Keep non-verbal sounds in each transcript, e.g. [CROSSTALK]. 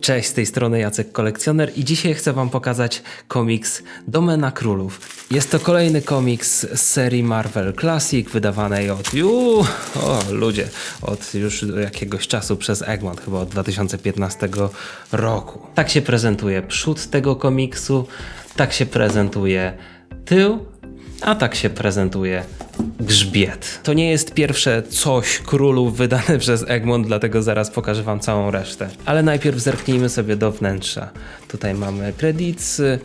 Cześć, z tej strony Jacek Kolekcjoner i dzisiaj chcę wam pokazać komiks Domena Królów. Jest to kolejny komiks z serii Marvel Classic, wydawanej od ju, o ludzie, od już jakiegoś czasu przez Egmont, chyba od 2015 roku. Tak się prezentuje przód tego komiksu, tak się prezentuje tył, a tak się prezentuje grzbiet. To nie jest pierwsze coś królów wydane [LAUGHS] przez Egmont, dlatego zaraz pokażę wam całą resztę. Ale najpierw zerknijmy sobie do wnętrza. Tutaj mamy kredycy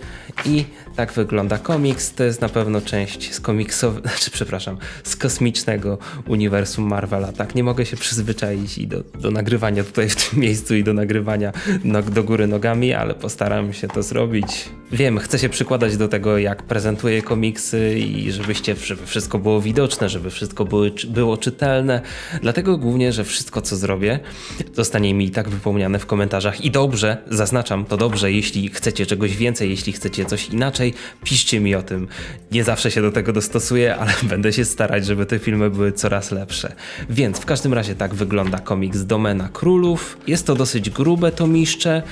i tak wygląda komiks. To jest na pewno część z komiksowego, [LAUGHS] znaczy przepraszam, z kosmicznego uniwersum Marvela. Tak, nie mogę się przyzwyczaić i do, do nagrywania tutaj w tym [LAUGHS] miejscu i do nagrywania do góry nogami, ale postaram się to zrobić. Wiem, chcę się przykładać do tego, jak prezentuję komiksy i żebyście, żeby wszystko było widoczne, żeby wszystko było, było czytelne. Dlatego głównie, że wszystko, co zrobię, zostanie mi i tak wypełniane w komentarzach. I dobrze, zaznaczam to dobrze, jeśli chcecie czegoś więcej, jeśli chcecie coś inaczej, piszcie mi o tym. Nie zawsze się do tego dostosuję, ale [LAUGHS] będę się starać, żeby te filmy były coraz lepsze. Więc w każdym razie tak wygląda komiks Domena Królów. Jest to dosyć grube tomiszcze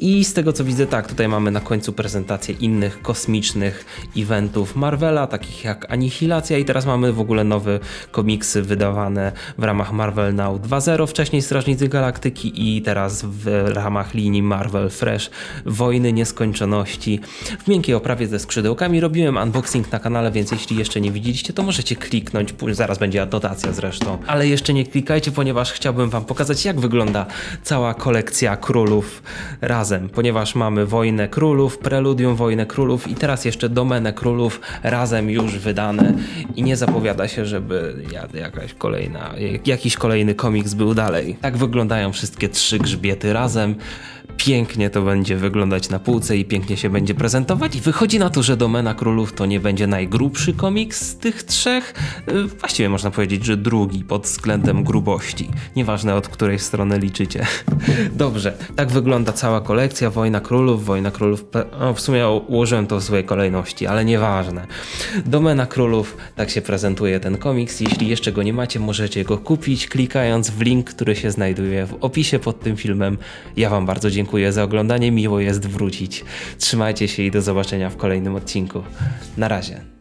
i z tego co widzę, tak, tutaj mamy na końcu prezentację innych kosmicznych eventów Marvela, takich jak Anihilacja i teraz mamy w ogóle nowe komiksy wydawane w ramach Marvel Now 2.0, wcześniej Strażnicy Galaktyki i teraz w ramach linii Marvel Fresh Wojny Nieskończoności w miękkiej oprawie ze skrzydełkami. Robiłem unboxing na kanale, więc jeśli jeszcze nie widzieliście, to możecie kliknąć, zaraz będzie anotacja zresztą. Ale jeszcze nie klikajcie, ponieważ chciałbym wam pokazać jak wygląda cała kolekcja królów razem, ponieważ mamy Wojnę Królów, Preludium Wojnę Królów i teraz jeszcze Domenę Królów razem już wydane i nie zapowiada się, żeby ja- jakaś kolejna, jakiś kolejny komiks był dalej. Tak wyglądają wszystkie trzy grzbiety razem. Pięknie to będzie wyglądać na półce i pięknie się będzie prezentować. I wychodzi na to, że Domena Królów to nie będzie najgrubszy komiks z tych trzech. Yy, Właściwie można powiedzieć, że drugi pod względem grubości. Nieważne od której strony liczycie. [LAUGHS] Dobrze, tak wygląda cała kolekcja. Wojna Królów, Wojna Królów. w sumie ułożyłem to w złej kolejności, ale nieważne. Domena Królów, tak się prezentuje ten komiks. Jeśli jeszcze go nie macie, możecie go kupić klikając w link, który się znajduje w opisie pod tym filmem. Ja Wam bardzo dziękuję za oglądanie. Miło jest wrócić. Trzymajcie się i do zobaczenia w kolejnym odcinku. Na razie.